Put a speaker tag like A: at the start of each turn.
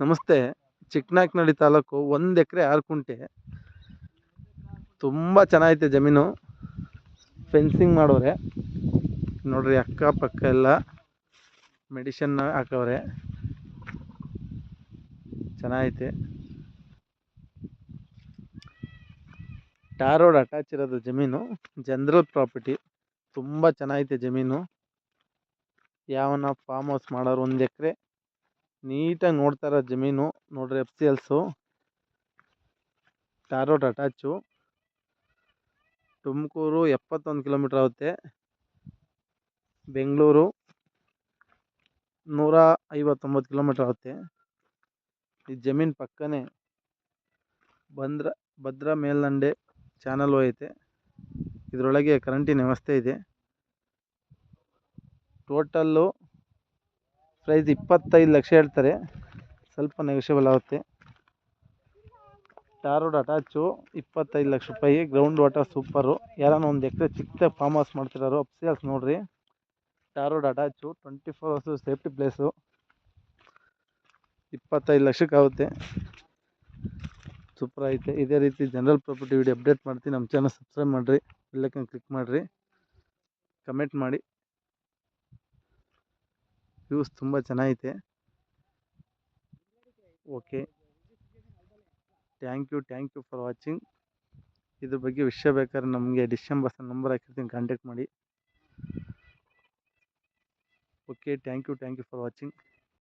A: ನಮಸ್ತೆ. ಚಿಕ್ಕನಾಯಕನಹಳ್ಳಿ ತಾಲೂಕು ಒಂದು ಎಕರೆ ಆರು ಕುಂಟೆ. ತುಂಬ ಚೆನ್ನಾಗೈತೆ ಜಮೀನು. ಫೆನ್ಸಿಂಗ್ ಮಾಡೋರೆ. ನೋಡ್ರಿ ಅಕ್ಕಪಕ್ಕ ಎಲ್ಲ ಮೆಡಿಷನ್ ಹಾಕವ್ರೆ. ಚೆನ್ನಾಗೈತೆ. ಟಾರ್ ರೋಡ್ ಅಟ್ಯಾಚ್ ಇರೋದು ಜಮೀನು. General property. ತುಂಬ ಚೆನ್ನಾಗೈತೆ ಜಮೀನು. ಯಾವನ ಫಾರ್ಮ್ ಹೌಸ್ ಮಾಡೋರು ಒಂದು ಎಕರೆ. ನೀಟಾಗಿ ಇರೋ ಜಮೀನು, ನೋಡ್ರಿ ಎಫ್ ಸಿ ಎಲ್ಸು ರೋಡ್ ಅಟ್ಯಾಚು ತುಮಕೂರು ಎಪ್ಪತ್ತೊಂದು ಕಿಲೋಮೀಟ್ರ್ ಆಗುತ್ತೆ. ಬೆಂಗಳೂರು ನೂರ ಐವತ್ತೊಂಬತ್ತು ಕಿಲೋಮೀಟ್ರ್ ಆಗುತ್ತೆ. ಈ ಜಮೀನು ಪಕ್ಕನೇ ಬಂದ್ರ, ಭದ್ರಾ ಮೇಲ್ದಂಡೆ ಚಾನಲ್ ಐತೆ. ಇದರೊಳಗೆ ಕರೆಂಟಿನ ವ್ಯವಸ್ಥೆ ಇದೆ. ಟೋಟಲ್ಲು ಪ್ರೈಸ್ ಇಪ್ಪತ್ತೈದು ಲಕ್ಷ ಹೇಳ್ತಾರೆ. ಸ್ವಲ್ಪ ನೆಗೋಷಿಯಬಲ್ ಆಗುತ್ತೆ. ಟಾರ್ ರೋಡ್ ಅಟ್ಯಾಚು ಇಪ್ಪತ್ತೈದು ಲಕ್ಷ ರೂಪಾಯಿ. ಗ್ರೌಂಡ್ ವಾಟರ್ ಸೂಪರು ಯಾರನ್ನ ಒಂದು ಎಕರೆ ಚಿಕ್ಕದಾಗಿ ಫಾರ್ಮ್ ಹೌಸ್ ಮಾಡ್ತಿರೋರು ಅಪ್ಸಿಯಲ್ಸ್ ನೋಡಿರಿ. Tar road attach twenty four hours safety place ಇಪ್ಪತ್ತೈದು ಲಕ್ಷಕ್ಕೆ ಆಗುತ್ತೆ. ಸೂಪರ್ ಐತೆ. ಇದೇ ರೀತಿ ಜನರಲ್ ಪ್ರಾಪರ್ಟಿ ವಿಡಿಯೋ ಅಪ್ಡೇಟ್ ಮಾಡ್ತೀನಿ. ನಮ್ಮ ಚಾನಲ್ ಸಬ್ಸ್ಕ್ರೈಬ್ ಮಾಡಿರಿ. ಬೆಲ್ಲೈಕನ್ ಕ್ಲಿಕ್ ಮಾಡಿರಿ. ಕಮೆಂಟ್ ಮಾಡಿ. ವ್ಯೂಸ್ ತುಂಬ ಚೆನ್ನಾಗೈತೆ. Okay. Thank you thank you for watching. ಇದ್ರ ಬಗ್ಗೆ ವಿಷಯ ಬೇಕಾದ್ರೆ ನಮಗೆ ಡಿಸೆಂಬರ್ಸ್ ನಂಬರ್ ಹಾಕಿರ್ತೀನಿ, ಕಾಂಟ್ಯಾಕ್ಟ್ ಮಾಡಿ. Okay, thank you thank you for watching.